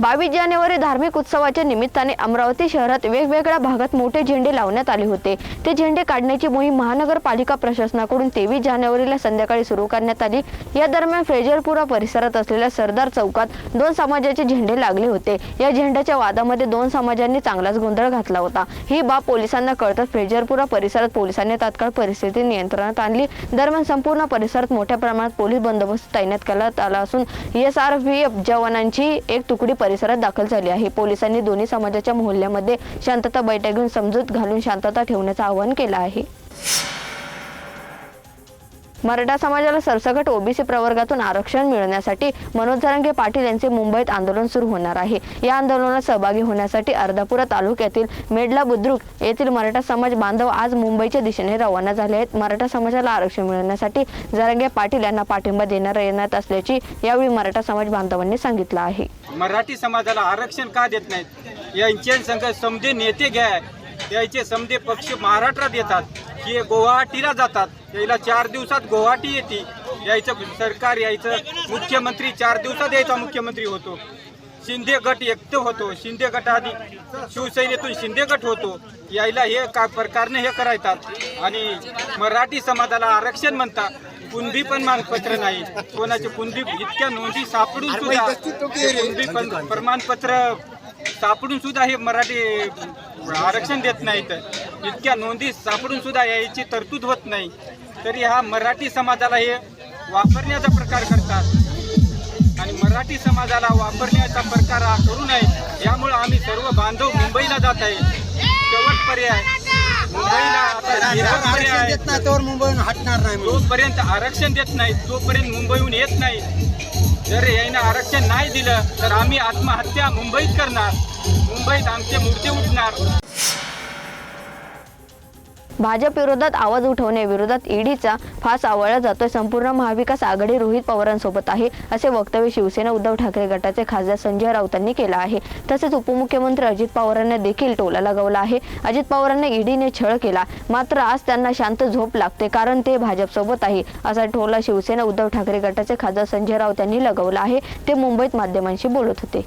बावीस जानेवारी धार्मिक उत्सवाच्या निमित्ताने अमरावती शहरात वेगवेगळ्या भागात मोठे झेंडे लावण्यात आले होते. ते झेंडे काढण्याची मोहीम महानगरपालिका प्रशासनाकडून तेवीस जानेवारीला संध्याकाळी सुरू करण्यात आली. या दरम्यान फ्रेजरपुरा परिसरात असलेल्या सरदार चौकात दोन समाजाचे झेंडे लागले होते. या झेंड्याच्या वादामध्ये दोन समाजांनी चांगलाच गोंधळ घातला होता. ही बाब पोलिसांना कळताच फ्रेजरपुरा परिसरात पोलिसांनी तात्काळ परिस्थिती नियंत्रणात आणली. दरम्यान संपूर्ण परिसरात मोठ्या प्रमाणात पोलीस बंदोबस्त तैनात करण्यात आला असून एस आर व्ही एफ जवानांची एक तुकडी परिसरात दाखल झाली आहे. पोलिसांनी दोन्ही समाजाच्या मोहल्ल्यामध्ये शांतता बैठक घेऊन समजूत घालून शांतता ठेवण्याचं आवाहन केलं आहे. मराठा समाजाला सरसकट ओबीसी प्रवर्गातून आरक्षण मिळवण्यासाठी मनोज जरंगे पाटील यांचे मुंबईत आंदोलन सुरू होणार आहे. या आंदोलनात सहभागी होण्यासाठी अर्धापुरा तालुक्यातील मेडला बुद्रुक येथील मराठा समाज बांधव आज मुंबईच्या दिशेने रवाना झाले आहेत. मराठा समाजाला आरक्षण मिळवण्यासाठी जरंगे पाटील यांना पाठिंबा देणार येण्यात असल्याची यावेळी मराठा समाज बांधवांनी सांगितलं आहे. मराठी समाजाला आरक्षण का देत नाहीत? यांचे संघ समजे नेते घ्या. याचे समजे पक्ष महाराष्ट्रात येतात. हे गुवाहाटीला जातात. यायला चार दिवसात गुवाहाटी येते. यायचं सरकार यायचं मुख्यमंत्री चार दिवसात यायचा मुख्यमंत्री होतो. शिंदे गट एकटं होतो. शिंदे गट आधी शिवसेनेतून शिंदे गट होतो. यायला हे का प्रकारने हे करायतात. आणि मराठी समाजाला आरक्षण म्हणतात कुणबी पण मानपत्र नाही. कोणाचे कुणबी इतक्या नोंदी सापडून सुद्धा पण प्रमाणपत्र सापडून सुद्धा हे मराठी आरक्षण देत नाहीत. इतक्या नोंदी सापडून सुद्धा याची तरतूद होत नाही. तरी हा मराठी समाजाला हे वापरण्याचा प्रकार करतात. आणि मराठी समाजाला वापरण्याचा प्रकार हा करू नये यामुळे आम्ही सर्व बांधव मुंबईला जात आहे. शेवट पर्याय. मुंबईला आता मुंबईहून हटणार नाही. जोपर्यंत आरक्षण देत नाही तोपर्यंत मुंबईहून येत नाही. जर यानं आरक्षण नाही दिलं तर आम्ही आत्महत्या मुंबईत करणार. मुंबईत आमचे मुर्दे उठणार. भाजप विरोधात आवाज उठवण्याविरोधात ईडीचा फास आवळला जातोय संपूर्ण महाविकास आघाडी रोहित पवारांसोबत आहे असे वक्तव्य शिवसेना उद्धव ठाकरे गटाचे खासदार संजय राऊतांनी केलं आहे. तसेच उपमुख्यमंत्री अजित पवारांना देखील टोला लगावला आहे. अजित पवारांना ईडीने छळ केला. मात्र आज त्यांना शांत झोप लागते कारण ते भाजपसोबत आहे असा टोला शिवसेना उद्धव ठाकरे गटाचे खासदार संजय राऊत यांनी लगवला आहे. ते मुंबईत माध्यमांशी बोलत होते.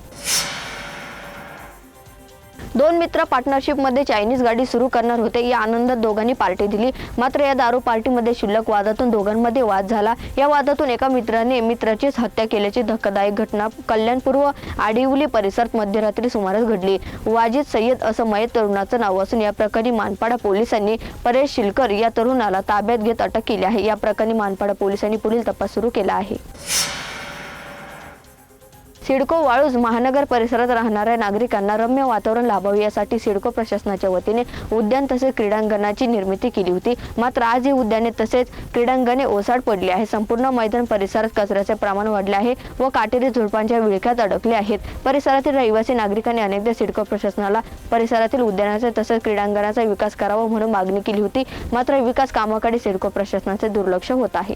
दोन मित्र पार्टनरशिपमध्ये चायनीज गाडी सुरू करणार होते. या आनंदात दोघांनी पार्टी दिली. मात्र या दारू पार्टीमध्ये शिल्लक वादातून दोघांमध्ये वाद झाला. या वादातून एका मित्राने मित्राचीच हत्या केल्याची धक्कादायक घटना कल्याणपूर्व आडिवली परिसरात मध्यरात्री सुमारास घडली. वाजिद सय्यद असं मयत तरुणाचं नाव असून या प्रकरणी मानपाडा पोलिसांनी परेश शिलकर या तरुणाला ताब्यात घेत अटक केली आहे. या प्रकरणी मानपाडा पोलिसांनी पुढील तपास सुरू केला आहे. सिडको वाळूज महानगर परिसरात राहणाऱ्या नागरिकांना रम्य वातावरण लाभावे यासाठी सिडको प्रशासनाच्या वतीने उद्यान तसेच क्रीडांगणाची निर्मिती केली होती. मात्र आज ही उद्याने तसेच क्रीडांगणे ओसाड पडली आहे. संपूर्ण मैदान परिसरात कचऱ्याचे प्रमाण वाढले आहे व काटेरी झुडपांच्या विळख्यात अडकले आहेत. परिसरातील रहिवासी नागरिकांनी अनेकदा सिडको प्रशासनाला परिसरातील उद्यानाचा तसेच क्रीडांगणाचा विकास करावा म्हणून मागणी केली होती. मात्र विकास कामाकडे सिडको प्रशासनाचे दुर्लक्ष होत आहे.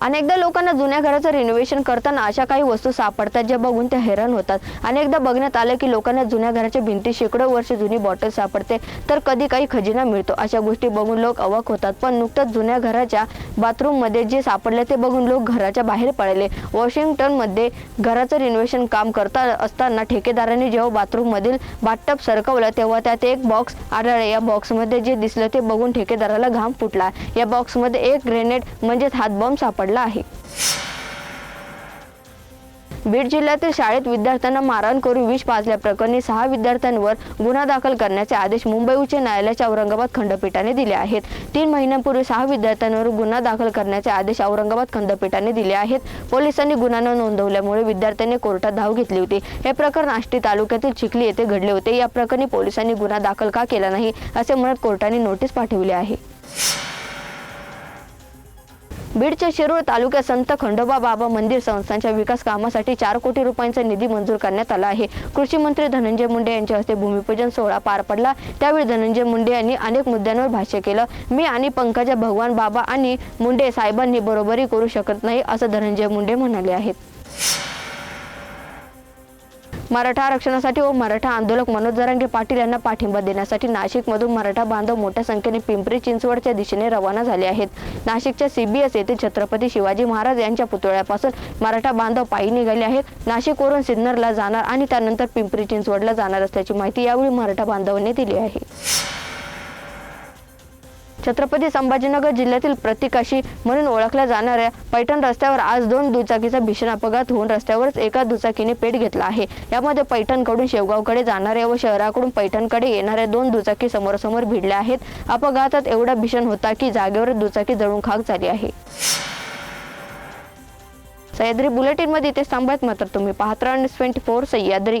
अनेकदा लोकांना जुन्या घराचं रिनोव्हेशन करताना अशा काही वस्तू सापडतात ज्या बघून ते हैराण होतात. अनेकदा बघण्यात आलं की लोकांना जुन्या घराच्या भिंती शेकडो वर्ष जुनी बॉटल सापडते तर कधी काही खजिना मिळतो. अशा गोष्टी बघून लोक अवाक होतात. पण नुकतंच जुन्या घराच्या बाथरूममध्ये जे सापडले ते बघून लोक घराच्या बाहेर पडले. वॉशिंग्टनमध्ये घराचं रिनोव्हेशन काम करता असताना ठेकेदाराने जेव्हा बाथरूममधील बाथटब सरकवलं तेव्हा त्यात एक बॉक्स आढळले. या बॉक्समध्ये जे दिसलं ते बघून ठेकेदाराला घाम फुटला. या बॉक्समध्ये एक ग्रेनेड म्हणजेच हातबॉम्ब सापडला. आहे. बीड जिल्ह्यातील शाळेत विद्यार्थ्यांना मारहाण करून विष पाजल्याप्रकरणी सहा विद्यार्थ्यांवर गुन्हा दाखल करण्याचे आदेश मुंबई उच्च न्यायालयाच्या औरंगाबाद खंडपीठाने दिले आहेत. तीन महिन्यांपूर्वी सहा विद्यार्थ्यांवर गुन्हा दाखल करण्याचे आदेश औरंगाबाद खंडपीठाने दिले आहेत. पोलिसांनी गुन्हा न नोंदवल्यामुळे विद्यार्थ्यांनी कोर्टात धाव घेतली होती. हे प्रकरण आष्टी तालुक्यातील चिखली येथे घडले होते. या प्रकरणी पोलिसांनी गुन्हा दाखल का केला नाही असे म्हणत कोर्टाने नोटीस पाठवली आहे. बीडच्या शिरूर तालुक्यात संत खंडोबा बाबा मंदिर संस्थांच्या विकास कामासाठी चार कोटी रुपयांचा निधी मंजूर करण्यात आला आहे. कृषी मंत्री धनंजय मुंडे यांच्या हस्ते भूमिपूजन सोहळा पार पडला. त्यावेळी धनंजय मुंडे यांनी अनेक मुद्द्यांवर भाष्य केलं. मी आणि पंकजा भगवान बाबा आणि मुंडे साहेबांनी बरोबरी करू शकत नाही असं धनंजय मुंडे म्हणाले आहेत. मराठा आरक्षणासाठी व मराठा आंदोलक मनोज जरांगे पाटील यांना पाठिंबा देण्यासाठी नाशिकमधून मराठा बांधव मोठ्या संख्येने पिंपरी चिंचवडच्या दिशेने रवाना झाले आहेत. नाशिकच्या सीबीएस येथे छत्रपती शिवाजी महाराज यांच्या पुतळ्यापासून मराठा बांधव पायी निघाले आहेत. नाशिकवरून सिन्नरला जाणार आणि त्यानंतर पिंपरी चिंचवडला जाणार असल्याची माहिती यावेळी मराठा बांधवांनी दिली आहे. छत्रपती संभाजीनगर जिल्ह्यातील प्रतिकाशी म्हणून ओळखल्या जाणाऱ्या पैठण रस्त्यावर आज दोन दुचाकीचा भीषण अपघात होऊन रस्त्यावरच एका दुचाकीने पेट घेतला आहे. यामध्ये पैठणकडून शेवगावकडे जाणाऱ्या व शहराकडून पैठणकडे येणाऱ्या दोन दुचाकी समोरासमोर भिडल्या आहेत. अपघातात एवढा भीषण होता की जागेवर दुचाकी जळून खाक झाली आहे. सह्याद्री बुलेटिनमध्ये ते इथे थांबत मात्र तुम्ही पाहत राहा ट्वेंटी फोर सह्याद्री.